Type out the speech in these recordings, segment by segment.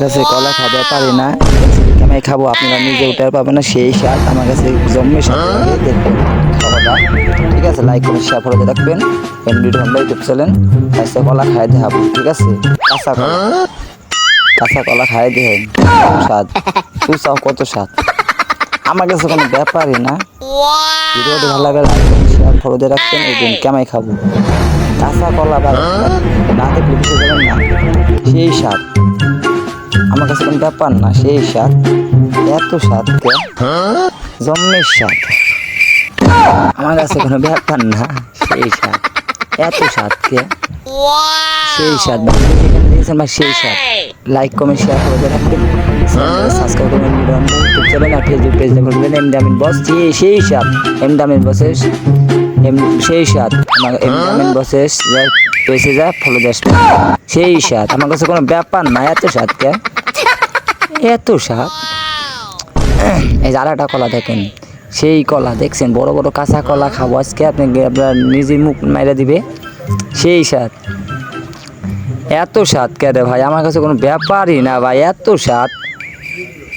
কাছে কলা খাবে, পারি না। আমি খাব? আপনারা নিজে উঠে পাবেন না, সেই স্বাদ আমার কাছে জন্মে স্বাদ। লাগে দেখবেন খাওয়াটা। ঠিক আছে লাইক করে শেয়ার করে রাখবেন। এমডি ঢন্ডা ইউটিউব চ্যানেল কাছে কলা খাই দেখাবো, ঠিক আছে? কাঁচা কলা। কাঁচা কলা খাই দিয়ে স্বাদ। চাও কত স্বাদ। আমার কাছে কোনো ব্যাপারই না। ভিডিওটি ভালো লাগে লাইক করে শেয়ার করে রাখবেন। এই দিন কেমাই খাব? কাঁচা কলা বা না দেখলে পারেন না। সেই স্বাদ। আমার কাছে কোনো ব্যাপার না, সেই স্বাদ। এত স্বাদ জন্মের স্বাদ। আমার কাছে কোনো ব্যাপার না, সেই স্বাদ। এত স্বাদ কে সেই স্বাদ যেখানে সেই স্বাদ। লাইক কমেন্ট শেয়ার করে রাখবেন সাবস্ক্রাইব করবেন ভিডিও ইউটিউব চ্যানেল আর ফেসবুক পেজ দেখবেন এম দামিন বস সেই স্বাদ। এম দামিন বসেস এম, সেই স্বাদ। আমার এম দামিন বসেস পেসে যায় ফলো দেশ সেই স্বাদ। আমার কাছে কোনো ব্যাপার না, এত স্বাদ কে এত স্বাদ। এই আরেকটা কলা দেখেন, সেই কলা দেখছেন, বড় বড় কাঁচা কলা খাব, আজকে আপনি আপনার নিজে মুখ মাইরা দিবে, সেই স্বাদ। এত স্বাদ কে রে ভাই, আমার কাছে কোনো ব্যাপারই না ভাই, এত স্বাদ।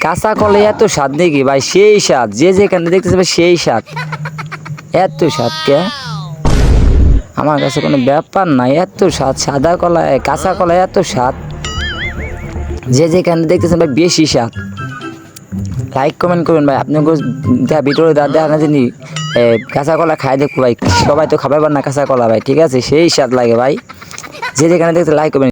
কাঁচা কলে এত স্বাদ নাকি ভাই, সেই স্বাদ, যে যেখানে দেখতেছে ভাই সেই স্বাদ। এত স্বাদ কে? আমার কাছে কোনো ব্যাপার নাই, এত স্বাদ, সাদা কলা কাঁচা কলা এত স্বাদ। যে যেখানে দেখতেছেন ভাই, বেশি স্বাদ লাইক কমেন্ট করবেন ভাই। আপনি ভিতরে দাঁত দেখা না জানি কাঁচা কলা খাই দেখো ভাই। সবাই তো খাবার না কাঁচা কলা ভাই, ঠিক আছে? সেই স্বাদ লাগে ভাই। যে যেখানে দেখতে লাইক করবেন